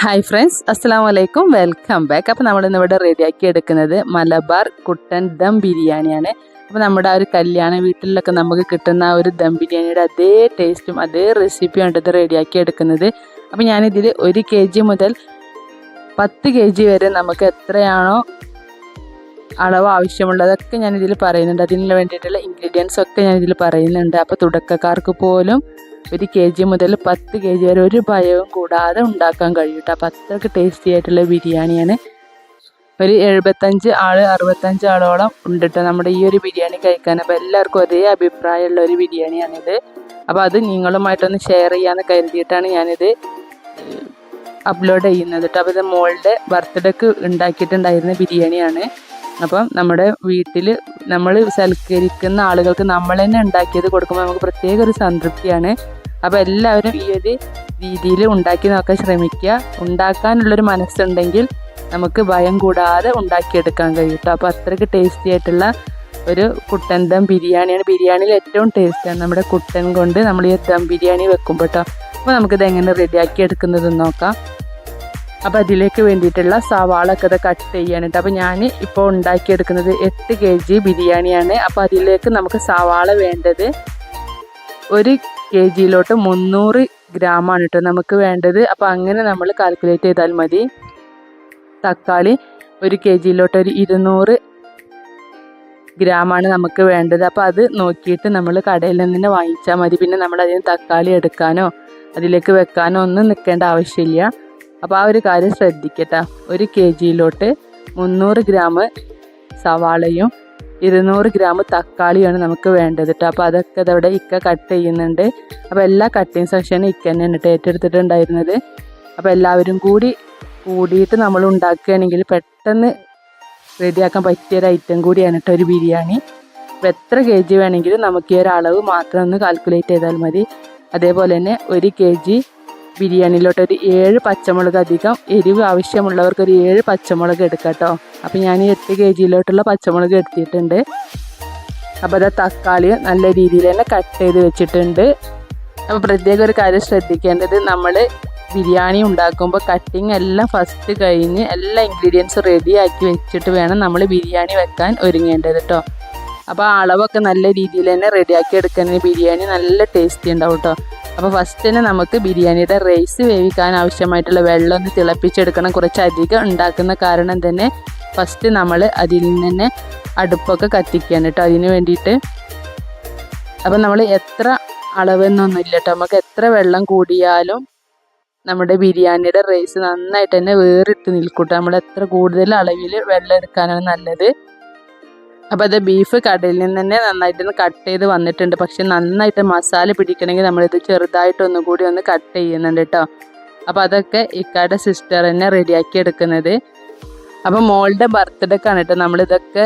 Hi friends അസ്സാം വലൈക്കും welcome back അപ്പോൾ നമ്മൾ ഇന്ന് ഇവിടെ റെഡിയാക്കി എടുക്കുന്നത് മലബാർ കുട്ടൻ ദം ബിരിയാണിയാണ്. അപ്പോൾ നമ്മുടെ ആ ഒരു കല്യാണ വീട്ടിലൊക്കെ നമുക്ക് കിട്ടുന്ന ആ ഒരു ദം ബിരിയാണിയുടെ അതേ ടേസ്റ്റും അതേ റെസിപ്പിയാണ് ഇത് റെഡിയാക്കി എടുക്കുന്നത്. അപ്പോൾ ഞാനിതിൽ ഒരു കെ ജി മുതൽ പത്ത് കെ ജി വരെ നമുക്ക് എത്രയാണോ അളവ് ആവശ്യമുള്ളതൊക്കെ ഞാനിതിൽ പറയുന്നുണ്ട്. അതിന് വേണ്ടിയിട്ടുള്ള ഇൻഗ്രീഡിയൻസ് ഒക്കെ ഞാൻ ഇതിൽ പറയുന്നുണ്ട്. അപ്പോൾ തുടക്കക്കാർക്ക് പോലും ഒരു കെ ജി മുതൽ പത്ത് കെ ജി വരെ ഒരു ഭയവും കൂടാതെ ഉണ്ടാക്കാൻ കഴിയും കേട്ടോ അപ്പം അത്രയ്ക്ക് ടേസ്റ്റി ആയിട്ടുള്ള ബിരിയാണിയാണ്. ഒരു എഴുപത്തഞ്ച് ആൾ അറുപത്തഞ്ച് ആളോളം ഉണ്ട് കേട്ടോ നമ്മുടെ ഈ ഒരു ബിരിയാണി കഴിക്കാൻ. അപ്പോൾ എല്ലാവർക്കും ഒരേ അഭിപ്രായമുള്ള ഒരു ബിരിയാണിയാണിത്. അപ്പോൾ അത് നിങ്ങളുമായിട്ടൊന്ന് ഷെയർ ചെയ്യാമെന്ന് കരുതിയിട്ടാണ് ഞാനിത് അപ്ലോഡ് ചെയ്യുന്നത് കേട്ടോ അപ്പോൾ ഇത് മോളുടെ ബർത്ത്ഡേക്ക് ഉണ്ടാക്കിയിട്ടുണ്ടായിരുന്ന ബിരിയാണിയാണ്. അപ്പം നമ്മുടെ വീട്ടിൽ നമ്മൾ സൽക്കരിക്കുന്ന ആളുകൾക്ക് നമ്മൾ തന്നെ ഉണ്ടാക്കിയത് കൊടുക്കുമ്പോൾ നമുക്ക് പ്രത്യേക ഒരു സംതൃപ്തിയാണ്. അപ്പോൾ എല്ലാവരും ഈ ഒരു രീതിയിൽ ഉണ്ടാക്കി നോക്കാൻ ശ്രമിക്കുക. ഉണ്ടാക്കാനുള്ളൊരു മനസ്സുണ്ടെങ്കിൽ നമുക്ക് ഭയം കൂടാതെ ഉണ്ടാക്കിയെടുക്കാൻ കഴിയും കേട്ടോ. അപ്പോൾ അത്രയ്ക്ക് ടേസ്റ്റി ആയിട്ടുള്ള ഒരു കുട്ടൻ ദം ബിരിയാണിയാണ്. ബിരിയാണിയിൽ ഏറ്റവും ടേസ്റ്റാണ് നമ്മുടെ കുട്ടൻ കൊണ്ട് നമ്മൾ ഈ ദം ബിരിയാണി വെക്കുമ്പോൾ കേട്ടോ. അപ്പോൾ നമുക്കിത് എങ്ങനെ റെഡിയാക്കി എടുക്കുന്നതെന്ന് നോക്കാം. അപ്പോൾ അതിലേക്ക് വേണ്ടിയിട്ടുള്ള സവാളൊക്കെ അത് കട്ട്. ചെയ്യാനുണ്ട് അപ്പോൾ ഞാൻ ഇപ്പോൾ ഉണ്ടാക്കിയെടുക്കുന്നത് എട്ട് കെ ജി ബിരിയാണിയാണ്. അപ്പോൾ അതിലേക്ക് നമുക്ക് സവാള വേണ്ടത് ഒരു കെ ജിയിലോട്ട് മുന്നൂറ് ഗ്രാമാണ് കേട്ടോ നമുക്ക് വേണ്ടത്. അപ്പോൾ അങ്ങനെ നമ്മൾ കാൽക്കുലേറ്റ് ചെയ്താൽ മതി. തക്കാളി ഒരു കെ ജിയിലോട്ട് ഒരു ഇരുന്നൂറ് ഗ്രാമാണ് നമുക്ക് വേണ്ടത്. അപ്പോൾ അത് നോക്കിയിട്ട് നമ്മൾ കടയിൽ നിന്ന് തന്നെ വാങ്ങിച്ചാൽ മതി. പിന്നെ നമ്മൾ അതിന് തക്കാളി എടുക്കാനോ അതിലേക്ക് വെക്കാനോ ഒന്നും നിൽക്കേണ്ട ആവശ്യമില്ല. അപ്പോൾ ആ ഒരു കാര്യം ശ്രദ്ധിക്കട്ടെ. ഒരു കെ ജിയിലോട്ട് മുന്നൂറ് ഗ്രാം സവാളയും ഇരുന്നൂറ് ഗ്രാം തക്കാളിയാണ് നമുക്ക് വേണ്ടത് കേട്ടോ അപ്പോൾ അതൊക്കെ അതവിടെ ഇക്ക കട്ട് ചെയ്യുന്നുണ്ട്. അപ്പോൾ എല്ലാ കട്ടിങ് സെക്ഷനും ഇക്ക തന്നെയാണ് കേട്ടോ ഏറ്റെടുത്തിട്ടുണ്ടായിരുന്നത്. അപ്പോൾ എല്ലാവരും കൂടി കൂടിയിട്ട് നമ്മൾ ഉണ്ടാക്കുകയാണെങ്കിൽ പെട്ടെന്ന് റെഡിയാക്കാൻ പറ്റിയൊരു ഐറ്റം കൂടിയാണ് കേട്ടോ ഒരു ബിരിയാണി. അപ്പോൾ എത്ര കെ ജി വേണമെങ്കിലും നമുക്ക് ഈ ഒരു അളവ് മാത്രം ഒന്ന് കാൽക്കുലേറ്റ് ചെയ്താൽ മതി. അതേപോലെ തന്നെ ഒരു കെ ജി ബിരിയാണിയിലോട്ട് ഒരു ഏഴ് പച്ചമുളക് അധികം എരിവ് ആവശ്യമുള്ളവർക്ക് ഒരു ഏഴ് പച്ചമുളക് എടുക്കാം കേട്ടോ അപ്പോൾ ഞാൻ എട്ട് കെ ജിയിലോട്ടുള്ള പച്ചമുളക് എടുത്തിട്ടുണ്ട്. അപ്പോൾ അത് തക്കാളി നല്ല രീതിയിൽ തന്നെ കട്ട് ചെയ്ത് വെച്ചിട്ടുണ്ട്. അപ്പോൾ പ്രത്യേക ഒരു കാര്യം ശ്രദ്ധിക്കേണ്ടത് നമ്മൾ ബിരിയാണി ഉണ്ടാക്കുമ്പോൾ കട്ടിങ് എല്ലാം ഫസ്റ്റ് കഴിഞ്ഞ് എല്ലാ ഇൻഗ്രീഡിയൻസ് റെഡിയാക്കി വെച്ചിട്ട് വേണം നമ്മൾ ബിരിയാണി വെക്കാൻ ഒരുങ്ങേണ്ടത് കേട്ടോ അപ്പോൾ ആ അളവൊക്കെ നല്ല രീതിയിൽ തന്നെ റെഡിയാക്കി എടുക്കുന്നതിന് ബിരിയാണി നല്ല ടേസ്റ്റി ഉണ്ടാവും കേട്ടോ അപ്പോൾ ഫസ്റ്റ് തന്നെ നമുക്ക് ബിരിയാണിയുടെ റൈസ് വേവിക്കാൻ ആവശ്യമായിട്ടുള്ള വെള്ളം ഒന്ന് തിളപ്പിച്ചെടുക്കണം. കുറച്ചധികം ഉണ്ടാക്കുന്ന കാരണം തന്നെ ഫസ്റ്റ് നമ്മൾ അതിൽ നിന്ന് തന്നെ അടുപ്പൊക്കെ കത്തിക്കുകയാണ് കേട്ടോ അതിന് വേണ്ടിയിട്ട്. അപ്പം നമ്മൾ എത്ര അളവെന്നൊന്നുമില്ല കേട്ടോ. നമുക്ക് എത്ര വെള്ളം കൂടിയാലും നമ്മുടെ ബിരിയാണിയുടെ റൈസ് നന്നായിട്ട് തന്നെ വേറിട്ട് നിൽക്കൂട്ടോ നമ്മൾ എത്ര കൂടുതൽ അളവിൽ വെള്ളം എടുക്കാനാണ് നല്ലത്. അപ്പോൾ അത് ബീഫ് കടയിൽ നിന്ന് തന്നെ നന്നായിട്ട് കട്ട് ചെയ്ത് വന്നിട്ടുണ്ട്. പക്ഷെ നന്നായിട്ട് മസാല പിടിക്കണമെങ്കിൽ നമ്മളിത് ചെറുതായിട്ട് ഒന്നും കൂടി ഒന്ന് കട്ട് ചെയ്യുന്നുണ്ട് കേട്ടോ അപ്പോൾ അതൊക്കെ ഇക്കാടെ സിസ്റ്റർ തന്നെ റെഡിയാക്കി എടുക്കുന്നത്. അപ്പോൾ മോളുടെ ബർത്ത്ഡേക്കാണ് കേട്ടോ നമ്മളിതൊക്കെ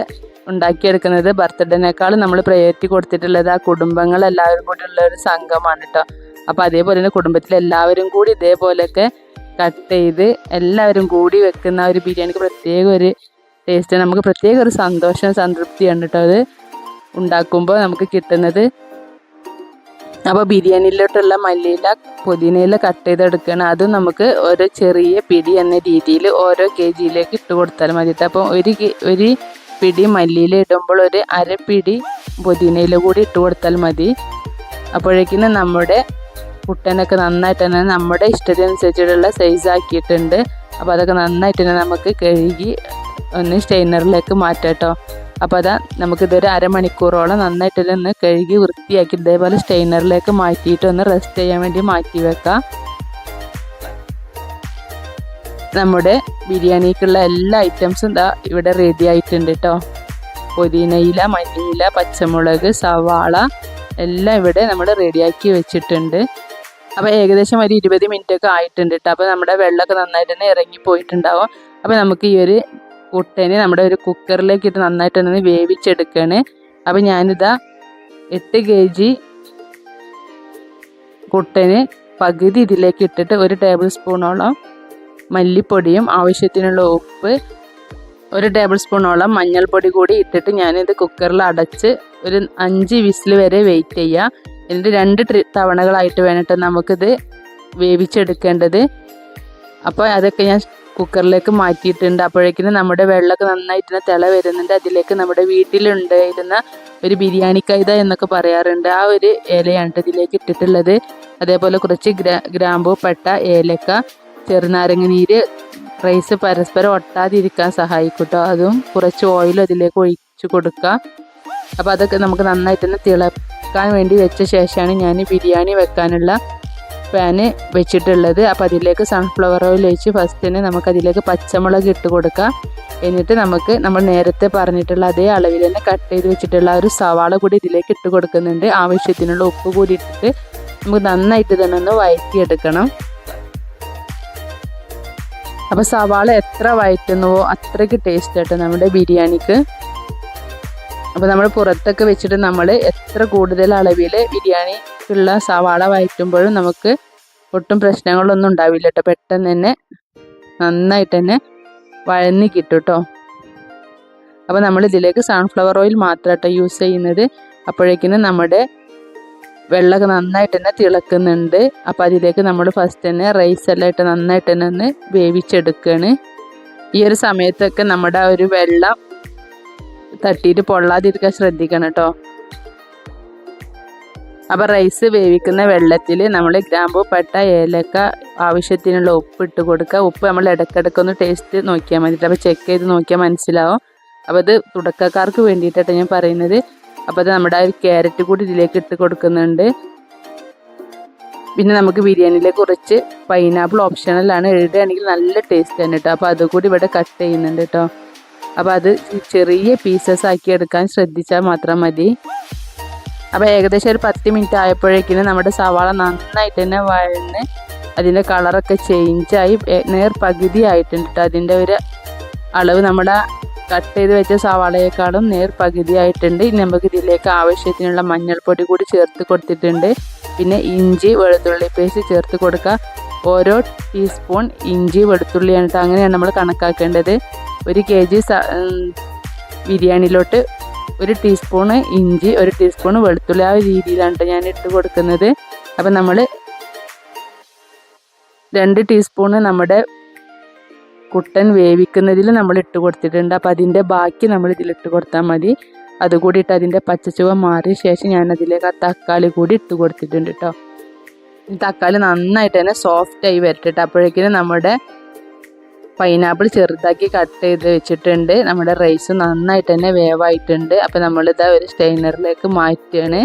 ഉണ്ടാക്കിയെടുക്കുന്നത്. ബർത്ത്ഡേനേക്കാളും നമ്മൾ പ്രയോറിറ്റി കൊടുത്തിട്ടുള്ളത് ആ കുടുംബങ്ങൾ എല്ലാവരും കൂടി ഉള്ള ഒരു സംഘമാണ് കേട്ടോ അപ്പോൾ അതേപോലെ തന്നെ കുടുംബത്തിലെ എല്ലാവരും കൂടി ഇതേപോലെയൊക്കെ കട്ട് ചെയ്ത് എല്ലാവരും കൂടി വെക്കുന്ന ഒരു ബിരിയാണിക്ക് പ്രത്യേക ഒരു ടേസ്റ്റ് നമുക്ക് പ്രത്യേക ഒരു സന്തോഷം സംതൃപ്തിയാണ് കേട്ടോ അത് ഉണ്ടാക്കുമ്പോൾ നമുക്ക് കിട്ടുന്നത് അപ്പോൾ ബിരിയാണിയിലോട്ടുള്ള മല്ലിയില പുതിനയില കട്ട് ചെയ്തെടുക്കണം അതും നമുക്ക് ഓരോ ചെറിയ പിടി എന്ന രീതിയിൽ ഓരോ കെ ജിയിലേക്ക് ഇട്ട് കൊടുത്താൽ മതി. അപ്പോൾ ഒരു ഒരു പിടി മല്ലിയില ഇടുമ്പോൾ ഒരു അര പിടി കൂടി ഇട്ട് കൊടുത്താൽ മതി. അപ്പോഴേക്കിനും നമ്മുടെ കുട്ടനൊക്കെ നന്നായിട്ട് തന്നെ നമ്മുടെ ഇഷ്ടത്തിനനുസരിച്ചിട്ടുള്ള സൈസ് ആക്കിയിട്ടുണ്ട്. അപ്പോൾ അതൊക്കെ നന്നായിട്ട് തന്നെ നമുക്ക് കഴുകി ഒന്ന് സ്റ്റെയിനറിലേക്ക് മാറ്റാം കേട്ടോ. അപ്പോൾ അതാ നമുക്കിതൊരു അരമണിക്കൂറോളം നന്നായിട്ട് ഇതൊന്ന് കഴുകി വൃത്തിയാക്കി ഇതേപോലെ സ്റ്റെയിനറിലേക്ക് മാറ്റിയിട്ട് ഒന്ന് റെസ്റ്റ് ചെയ്യാൻ വേണ്ടി മാറ്റി വെക്കാം. നമ്മുടെ ബിരിയാണിക്കുള്ള എല്ലാ ഐറ്റംസും ഇതാ ഇവിടെ റെഡി ആയിട്ടുണ്ട് കേട്ടോ. പുതിനയില മല്ലിയില പച്ചമുളക് സവാള എല്ലാം ഇവിടെ നമ്മൾ റെഡിയാക്കി വെച്ചിട്ടുണ്ട്. അപ്പോൾ ഏകദേശം ഒരു ഇരുപത് മിനിറ്റ് ഒക്കെ ആയിട്ടുണ്ട് കേട്ടോ. അപ്പോൾ നമ്മുടെ വെള്ളമൊക്കെ നന്നായിട്ട് തന്നെ ഇറങ്ങി പോയിട്ടുണ്ടാവും. അപ്പോൾ നമുക്ക് ഈ ഒരു കുട്ടനെ നമ്മുടെ ഒരു കുക്കറിലേക്ക് ഇട്ട് നന്നായിട്ട് തന്നെ വേവിച്ചെടുക്കുകയാണ് അപ്പോൾ ഞാനിതാ എട്ട് കെ ജി കുട്ടന് പകുതി ഇതിലേക്ക് ഇട്ടിട്ട് ഒരു ടേബിൾ സ്പൂണോളം മല്ലിപ്പൊടിയും ആവശ്യത്തിനുള്ള ഉപ്പ് ഒരു ടേബിൾ സ്പൂണോളം മഞ്ഞൾപ്പൊടി കൂടി ഇട്ടിട്ട് ഞാനിത് കുക്കറിൽ അടച്ച് ഒരു അഞ്ച് വിസിൽ വരെ വെയിറ്റ് ചെയ്യുക എന്നിട്ട് രണ്ട് തവണകളായിട്ട് വേണ്ടിട്ട് നമുക്കിത് വേവിച്ചെടുക്കേണ്ടത്. അപ്പോൾ അതൊക്കെ ഞാൻ കുക്കറിലേക്ക് മാറ്റിയിട്ടുണ്ട്. അപ്പോഴേക്കും നമ്മുടെ വെള്ളമൊക്കെ നന്നായിട്ട് തിള വരുന്നുണ്ട്. അതിലേക്ക് നമ്മുടെ വീട്ടിലുണ്ടായിരുന്ന ഒരു ബിരിയാണി കൈത എന്നൊക്കെ പറയാറുണ്ട്. ആ ഒരു ഇലയാണ് ഇതിലേക്ക് ഇട്ടിട്ടുള്ളത്. അതേപോലെ കുറച്ച് ഗ്രാ ഗ്രാമ്പൂ പട്ട ഏലക്ക ചെറുനാരങ്ങ നീര് റൈസ് പരസ്പരം ഒട്ടാതിരിക്കാൻ സഹായിക്കട്ടോ. അതും കുറച്ച് ഓയിൽ അതിലേക്ക് ഒഴിച്ചു കൊടുക്കുക. അപ്പോൾ അതൊക്കെ നമുക്ക് നന്നായിട്ട് തന്നെ തിളക്കാൻ വേണ്ടി വെച്ച ശേഷമാണ് ഞാൻ ബിരിയാണി വെക്കാനുള്ള പാന് വെച്ചിട്ടുള്ളത്. അപ്പോൾ അതിലേക്ക് സൺഫ്ലവർ ഓയിൽ ഒഴിച്ച് ഫസ്റ്റ് തന്നെ നമുക്ക് അതിലേക്ക് പച്ചമുളക് ഇട്ട് കൊടുക്കാം. എന്നിട്ട് നമുക്ക് നമ്മൾ നേരത്തെ പറഞ്ഞിട്ടുള്ള അതേ അളവിൽ തന്നെ കട്ട് ചെയ്ത് വെച്ചിട്ടുള്ള ഒരു സവാള കൂടി ഇതിലേക്ക് ഇട്ട് കൊടുക്കുന്നുണ്ട്. ആവശ്യത്തിനുള്ള ഉപ്പ് കൂടി ഇട്ടിട്ട് നമുക്ക് നന്നായിട്ട് തന്നെ ഒന്ന് വഴറ്റിയെടുക്കണം അപ്പോൾ സവാള എത്ര വഴറ്റുന്നുവോ അത്രയ്ക്ക് ടേസ്റ്റ് ആയിട്ട് നമ്മുടെ ബിരിയാണിക്ക്. അപ്പോൾ നമ്മൾ പുറത്തൊക്കെ വെച്ചിട്ട് നമ്മൾ എത്ര കൂടുതൽ അളവിൽ ബിരിയാണിക്കുള്ള സവാള വഴറ്റുമ്പോഴും നമുക്ക് ഒട്ടും പ്രശ്നങ്ങളൊന്നും ഉണ്ടാവില്ല കേട്ടോ പെട്ടെന്ന് തന്നെ നന്നായിട്ട് തന്നെ വഴന്നി കിട്ടും കേട്ടോ അപ്പോൾ നമ്മൾ ഇതിലേക്ക് സൺഫ്ലവർ ഓയിൽ മാത്രം കേട്ടോ യൂസ് ചെയ്യുന്നത്. അപ്പോഴേക്കിനും നമ്മുടെ വെള്ളമൊക്കെ നന്നായിട്ട് തന്നെ തിളക്കുന്നുണ്ട്. അപ്പോൾ അതിലേക്ക് നമ്മൾ ഫസ്റ്റ് തന്നെ റൈസ് എല്ലാം ഇട്ട് നന്നായിട്ട് തന്നെ ഒന്ന് വേവിച്ചെടുക്കുകയാണ് ഈ ഒരു സമയത്തൊക്കെ നമ്മുടെ ആ ഒരു വെള്ളം തട്ടിയിട്ട് പൊള്ളാതിരിക്കാൻ ശ്രദ്ധിക്കണം കേട്ടോ. അപ്പോൾ റൈസ് വേവിക്കുന്ന വെള്ളത്തിൽ നമ്മൾ ഗ്രാമ്പു പട്ട ഏലക്ക ആവശ്യത്തിനുള്ള ഉപ്പ് ഇട്ട് കൊടുക്കുക. ഉപ്പ് നമ്മൾ ഇടയ്ക്കിടയ്ക്ക് ഒന്ന് ടേസ്റ്റ് നോക്കിയാൽ മതി അപ്പോൾ ചെക്ക് ചെയ്ത് നോക്കിയാൽ മനസ്സിലാവും. അപ്പോൾ അത് തുടക്കക്കാർക്ക് വേണ്ടിയിട്ടാണ് ഞാൻ പറയുന്നത്. അപ്പോൾ അത് നമ്മുടെ ആ ഒരു ക്യാരറ്റ് കൂടി ഇതിലേക്ക് ഇട്ട് കൊടുക്കുന്നുണ്ട്. പിന്നെ നമുക്ക് ബിരിയാണിയിലെ കുറച്ച് പൈനാപ്പിൾ ഓപ്ഷണലാണ് എഴുതുകയാണെങ്കിൽ നല്ല ടേസ്റ്റ് ആണ് കേട്ടോ. അപ്പോൾ അതുകൂടി ഇവിടെ കട്ട് ചെയ്യുന്നുണ്ട് കേട്ടോ. അപ്പോൾ അത് ചെറിയ പീസസ് ആക്കി എടുക്കാൻ ശ്രദ്ധിച്ചാൽ മാത്രം മതി. അപ്പോൾ ഏകദേശം ഒരു പത്ത് മിനിറ്റ് ആയപ്പോഴേക്കും നമ്മുടെ സവാള നന്നായിട്ട് തന്നെ വഴന്ന് അതിന്റെ കളറൊക്കെ ചേഞ്ചായി നേർ പകുതി ആയിട്ടുണ്ട് അതിന്റെ ഒരു അളവ് നമ്മുടെ കട്ട് ചെയ്ത് വെച്ച സവാളയേക്കാളും നേർ പകുതി ആയിട്ടുണ്ട്. ഇനി നമുക്ക് ഇതിലേക്ക് ആവശ്യത്തിനുള്ള മഞ്ഞൾപ്പൊടി കൂടി ചേർത്ത് കൊടുത്തിട്ടുണ്ട്. പിന്നെ ഇഞ്ചി വെളുത്തുള്ളി പേസ്റ്റ് ചേർത്ത് കൊടുക്കുക. ഓരോ ടീസ്പൂൺ ഇഞ്ചി വെളുത്തുള്ളി കേട്ടോ അങ്ങനെയാണ് നമ്മൾ കണക്കാക്കേണ്ടത്. ഒരു കെ ജി ബിരിയാണിയിലോട്ട് ഒരു ടീസ്പൂണ് ഇഞ്ചി ഒരു ടീസ്പൂണ് വെളുത്തുള്ളി. ആ രീതിയിലാണ് ഞാൻ ഇട്ട് കൊടുക്കുന്നത്. അപ്പം നമ്മൾ രണ്ട് ടീസ്പൂണ് നമ്മുടെ കുട്ടൻ വേവിക്കുന്നതിൽ നമ്മൾ ഇട്ട് കൊടുത്തിട്ടുണ്ട്. അപ്പം അതിന്റെ ബാക്കി നമ്മൾ ഇതിൽ ഇട്ട് കൊടുത്താൽ മതി. അതുകൂടി ഇട്ട് അതിന്റെ പച്ചച്ചുവ മാറിയ ശേഷം ഞാൻ അതിലേക്ക് ആ തക്കാളി കൂടി ഇട്ട് കൊടുത്തിട്ടുണ്ട് കേട്ടോ തക്കാളി നന്നായിട്ട് തന്നെ സോഫ്റ്റായി വരട്ടിട്ട് വരട്ടെ അപ്പോഴേക്കിനും നമ്മുടെ പൈനാപ്പിൾ ചെറുതാക്കി കട്ട് ചെയ്ത് വെച്ചിട്ടുണ്ട്. നമ്മുടെ റൈസ് നന്നായിട്ട് തന്നെ വേവായിട്ടുണ്ട്. അപ്പോൾ നമ്മളിതാ ഒരു സ്റ്റെയിനറിലേക്ക് മാറ്റുകയാണ്.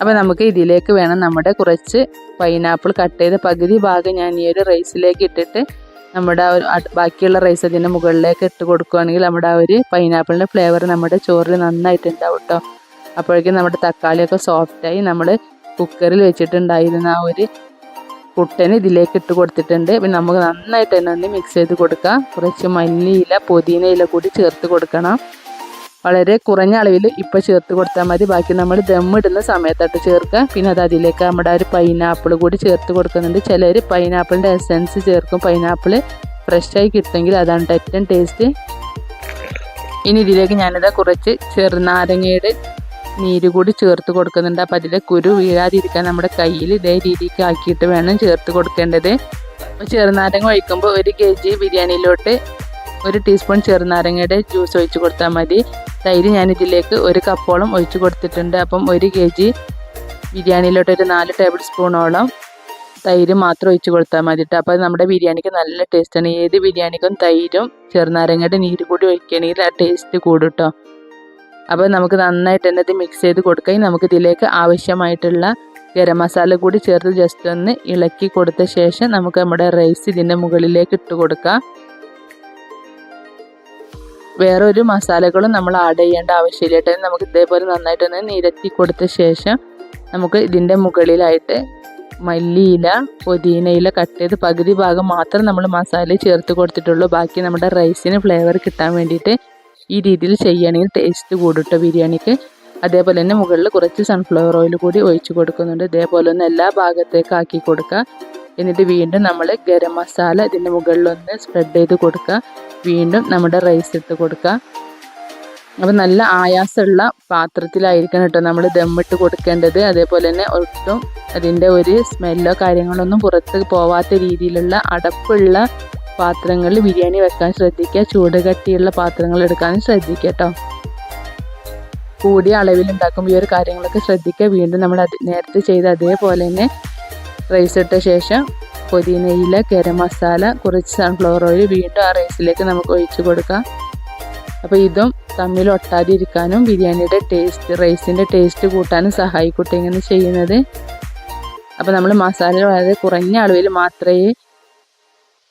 അപ്പോൾ നമുക്ക് ഇതിലേക്ക് വേണം നമ്മുടെ കുറച്ച് പൈനാപ്പിൾ കട്ട് ചെയ്ത പകുതി ഭാഗം ഞാൻ ഈ ഒരു റൈസിലേക്ക് ഇട്ടിട്ട് നമ്മുടെ ബാക്കിയുള്ള റൈസ് അതിന്റെ മുകളിലേക്ക് ഇട്ട് കൊടുക്കുകയാണെങ്കിൽ നമ്മുടെ ആ ഒരു പൈനാപ്പിളിന്റെ ഫ്ലേവർ നമ്മുടെ ചോറിൽ നന്നായിട്ടുണ്ടാവും കേട്ടോ അപ്പോഴേക്കും നമ്മുടെ തക്കാളിയൊക്കെ സോഫ്റ്റായി നമ്മൾ കുക്കറിൽ വെച്ചിട്ടുണ്ടായിരുന്ന ആ ഒരു കുട്ടന് ഇതിലേക്ക് ഇട്ട് കൊടുത്തിട്ടുണ്ട്. പിന്നെ നമുക്ക് നന്നായിട്ട് തന്നെ ഒന്ന് മിക്സ് ചെയ്ത് കൊടുക്കാം. കുറച്ച് മല്ലിയില പുതിന ഇല കൂടി ചേർത്ത് കൊടുക്കണം. വളരെ കുറഞ്ഞ അളവിൽ ഇപ്പോൾ ചേർത്ത് കൊടുത്താൽ മതി. ബാക്കി നമ്മൾ ദമ്മിടുന്ന സമയത്തായിട്ട് ചേർക്കുക. പിന്നെ അത് അതിലേക്ക് നമ്മുടെ ഒരു പൈനാപ്പിൾ കൂടി ചേർത്ത് കൊടുക്കുന്നുണ്ട്. ചിലർ പൈനാപ്പിളിന്റെ എസൻസ് ചേർക്കും. പൈനാപ്പിൾ ഫ്രഷായി കിട്ടുമെങ്കിൽ അതാണ് ഏറ്റവും ടേസ്റ്റ് ഇനി ഇതിലേക്ക് ഞാനിതാ കുറച്ച് ചെറുനാരങ്ങയുടെ നീര് കൂടി ചേർത്ത് കൊടുക്കുന്നുണ്ട്. അപ്പം അതിലെ കുരു വീഴാതിരിക്കാൻ നമ്മുടെ കയ്യിൽ ഇതേ രീതിക്ക് ആക്കിയിട്ട് വേണം ചേർത്ത് കൊടുക്കേണ്ടത്. അപ്പോൾ ചെറുനാരങ്ങ ഒഴിക്കുമ്പോൾ ഒരു കെ ജി ബിരിയാണിയിലോട്ട് ഒരു ടീസ്പൂൺ ചെറുനാരങ്ങയുടെ ജ്യൂസ് ഒഴിച്ച് കൊടുത്താൽ മതി. തൈര് ഞാൻ ഇതിലേക്ക് ഒരു കപ്പോളം ഒഴിച്ച് കൊടുത്തിട്ടുണ്ട്. അപ്പം ഒരു കെ ജി ബിരിയാണിയിലോട്ട് ഒരു നാല് ടേബിൾ സ്പൂണോളം തൈര് മാത്രം ഒഴിച്ച് കൊടുത്താൽ മതി കേട്ടോ അപ്പോൾ നമ്മുടെ ബിരിയാണിക്ക് നല്ല ടേസ്റ്റാണ് ഏത് ബിരിയാണിക്കും തൈരും ചെറുനാരങ്ങയുടെ നീര് കൂടി ഒഴിക്കുകയാണെങ്കിൽ ആ ടേസ്റ്റ് കൂടും കേട്ടോ അപ്പോൾ നമുക്ക് നന്നായിട്ട് തന്നെ ഇത് മിക്സ് ചെയ്ത് കൊടുക്കുകയും നമുക്ക് ഇതിലേക്ക് ആവശ്യമായിട്ടുള്ള ഗരം മസാല കൂടി ചേർത്ത് ജസ്റ്റ് ഒന്ന് ഇളക്കി കൊടുത്ത ശേഷം നമുക്ക് നമ്മുടെ റൈസ് ഇതിന്റെ മുകളിലേക്ക് ഇട്ട് കൊടുക്കാം. വേറെ ഒരു മസാലകളും നമ്മൾ ആഡ് ചെയ്യേണ്ട ആവശ്യമില്ല കേട്ടോ. നമുക്ക് ഇതേപോലെ നന്നായിട്ടൊന്ന് നിരത്തി കൊടുത്ത ശേഷം നമുക്ക് ഇതിന്റെ മുകളിലായിട്ട് മല്ലിയില പുതിനയില കട്ട് ചെയ്ത് പകുതി ഭാഗം മാത്രം നമ്മൾ മസാല ചേർത്ത് കൊടുത്തിട്ടുള്ളൂ. ബാക്കി നമ്മുടെ റൈസിന് ഫ്ലേവർ കിട്ടാൻ വേണ്ടിയിട്ട് ഈ രീതിയിൽ ചെയ്യുകയാണെങ്കിൽ ടേസ്റ്റ് കൂടും ബിരിയാണിക്ക്. അതേപോലെ തന്നെ മുകളിൽ കുറച്ച് സൺഫ്ലവർ ഓയിൽ കൂടി ഒഴിച്ച് കൊടുക്കുന്നുണ്ട്. ഇതേപോലെ ഒന്ന് എല്ലാ ഭാഗത്തേക്ക് ആക്കി കൊടുക്കുക. എന്നിട്ട് വീണ്ടും നമ്മൾ ഗരം മസാല ഇതിന്റെ മുകളിലൊന്ന് സ്പ്രെഡ് ചെയ്ത് കൊടുക്കുക. വീണ്ടും നമ്മുടെ റൈസ് ഇട്ട് കൊടുക്കുക. അപ്പം നല്ല ആയാസമുള്ള പാത്രത്തിലായിരിക്കണം കേട്ടോ നമ്മൾ ദമ്മിട്ട് കൊടുക്കേണ്ടത്. അതേപോലെ തന്നെ ഒട്ടും അതിന്റെ ഒരു സ്മെല്ലോ കാര്യങ്ങളൊന്നും പുറത്ത് പോവാത്ത രീതിയിലുള്ള അടപ്പുള്ള പാത്രങ്ങളിൽ ബിരിയാണി വെക്കാൻ ശ്രദ്ധിക്കുക. ചൂട് കട്ടിയുള്ള പാത്രങ്ങൾ എടുക്കാനും ശ്രദ്ധിക്കുക കേട്ടോ. കൂടിയ അളവിൽ ഉണ്ടാക്കുമ്പോൾ ഈ ഒരു കാര്യങ്ങളൊക്കെ ശ്രദ്ധിക്കുക. വീണ്ടും നമ്മൾ അത് നേരത്തെ ചെയ്ത അതേപോലെ തന്നെ റൈസ് ഇട്ട ശേഷം പുതിനയില ഗരം മസാല കുറച്ച് സൺഫ്ലവർ ഓയിൽ വീണ്ടും ആ റൈസിലേക്ക് നമുക്ക് ഒഴിച്ചു കൊടുക്കാം. അപ്പോൾ ഇതും തമ്മിൽ ഒട്ടാതിരിക്കാനും ബിരിയാണിയുടെ ടേസ്റ്റ് റൈസിന്റെ ടേസ്റ്റ് കൂട്ടാനും സഹായിക്കട്ടെ ഇങ്ങനെ ചെയ്യുന്നത്. അപ്പോൾ നമ്മൾ മസാല വളരെ കുറഞ്ഞ അളവിൽ മാത്രമേ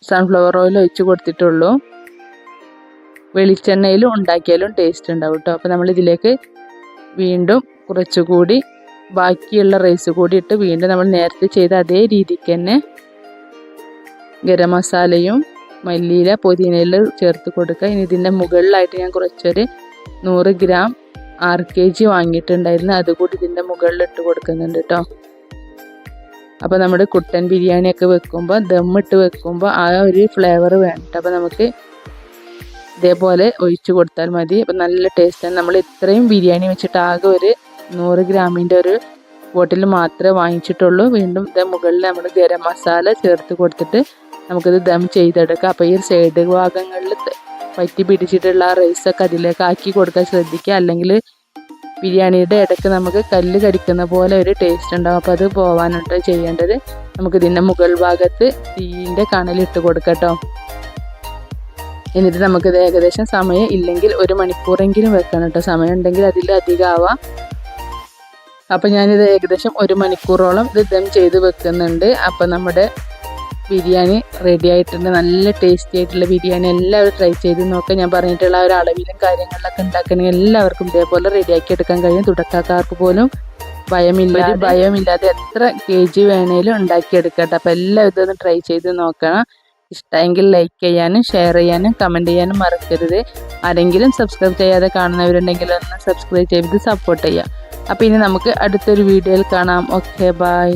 സൺഫ്ലവർ ഓയിൽ ഒഴിച്ച് കൊടുത്തിട്ടുള്ളൂ. വെളിച്ചെണ്ണയിലും ഉണ്ടാക്കിയാലും ടേസ്റ്റ് ഉണ്ടാവും കേട്ടോ അപ്പോൾ നമ്മൾ ഇതിലേക്ക് വീണ്ടും കുറച്ചുകൂടി ബാക്കിയുള്ള റൈസ് കൂടി ഇട്ട് വീണ്ടും നമ്മൾ നേരത്തെ ചെയ്ത അതേ രീതിക്ക് തന്നെ ഗരം മസാലയും മല്ലിയില പുതിനയില ചേർത്ത് കൊടുക്കുക. ഇനി ഇതിന്റെ മുകളിലായിട്ട് ഞാൻ കുറച്ചൊരു നൂറ് ഗ്രാം ആർ കെ ജി വാങ്ങിയിട്ടുണ്ടായിരുന്നു. അതുകൂടി ഇതിന്റെ മുകളിൽ ഇട്ട് കൊടുക്കുന്നുണ്ട് കേട്ടോ അപ്പോൾ നമ്മുടെ കുട്ടൻ ബിരിയാണിയൊക്കെ വെക്കുമ്പോൾ ദമ്മിട്ട് വെക്കുമ്പോൾ ആ ഒരു ഫ്ലേവർ വേണ്ട അപ്പോൾ നമുക്ക് ഇതേപോലെ ഒഴിച്ച് കൊടുത്താൽ മതി. അപ്പം നല്ല ടേസ്റ്റാണ് നമ്മൾ ഇത്രയും ബിരിയാണി വെച്ചിട്ട് ആകെ ഒരു നൂറ് ഗ്രാമിന്റെ ഒരു ബോട്ടിൽ മാത്രമേ വാങ്ങിച്ചിട്ടുള്ളൂ. വീണ്ടും ഇത് മുകളിൽ നമ്മൾ ഗരം മസാല ചേർത്ത് കൊടുത്തിട്ട് നമുക്കിത് ദം ചെയ്തെടുക്കാം. അപ്പോൾ ഈ സൈഡ് ഭാഗങ്ങളിൽ പറ്റി പിടിച്ചിട്ടുള്ള റൈസൊക്കെ അതിലേക്ക് ആക്കി കൊടുക്കാൻ ശ്രദ്ധിക്കുക. അല്ലെങ്കിൽ ബിരിയാണിയുടെ ഇടയ്ക്ക് നമുക്ക് കല്ല് കടിക്കുന്ന പോലെ ഒരു ടേസ്റ്റ് ഉണ്ടാവും. അപ്പോൾ അത് പോവാനുണ്ട് ചെയ്യേണ്ടത്. നമുക്ക് ഇതിന്റെ മുകൾ ഭാഗത്ത് തീന്റെ കണലിട്ട് കൊടുക്കട്ടോ എന്നിട്ട് നമുക്കിത് ഏകദേശം സമയം ഇല്ലെങ്കിൽ ഒരു മണിക്കൂറെങ്കിലും വെക്കണം കേട്ടോ സമയം ഉണ്ടെങ്കിൽ അതിൽ അധികം ആവാം അപ്പം ഞാനിത് ഏകദേശം ഒരു മണിക്കൂറോളം ഇത് ദം ചെയ്ത് വെക്കുന്നുണ്ട്. അപ്പം നമ്മുടെ ബിരിയാണി റെഡി ആയിട്ടുണ്ട്. നല്ല ടേസ്റ്റി ആയിട്ടുള്ള ബിരിയാണി എല്ലാവരും ട്രൈ ചെയ്ത് നോക്കുക ഞാൻ പറഞ്ഞിട്ടുള്ള ആ ഒരു അളവിലും കാര്യങ്ങളിലൊക്കെ ഉണ്ടാക്കണമെങ്കിൽ എല്ലാവർക്കും ഇതേപോലെ റെഡിയാക്കി എടുക്കാൻ കഴിയും. തുടക്കക്കാർക്ക് പോലും ഭയമില്ലാതെ ഭയമില്ലാതെ എത്ര കെ ജി വേണേലും ഉണ്ടാക്കിയെടുക്കട്ടെ അപ്പം എല്ലാവരും ഇതൊന്നും ട്രൈ ചെയ്ത് നോക്കണം. ഇഷ്ടമെങ്കിൽ ലൈക്ക് ചെയ്യാനും ഷെയർ ചെയ്യാനും കമന്റ് ചെയ്യാനും മറക്കരുത്. ആരെങ്കിലും സബ്സ്ക്രൈബ് ചെയ്യാതെ കാണുന്നവരുണ്ടെങ്കിൽ ഒന്ന് സബ്സ്ക്രൈബ് ചെയ്ത് സപ്പോർട്ട് ചെയ്യാം അപ്പോൾ ഇനി നമുക്ക് അടുത്തൊരു വീഡിയോയിൽ കാണാം. Okay bye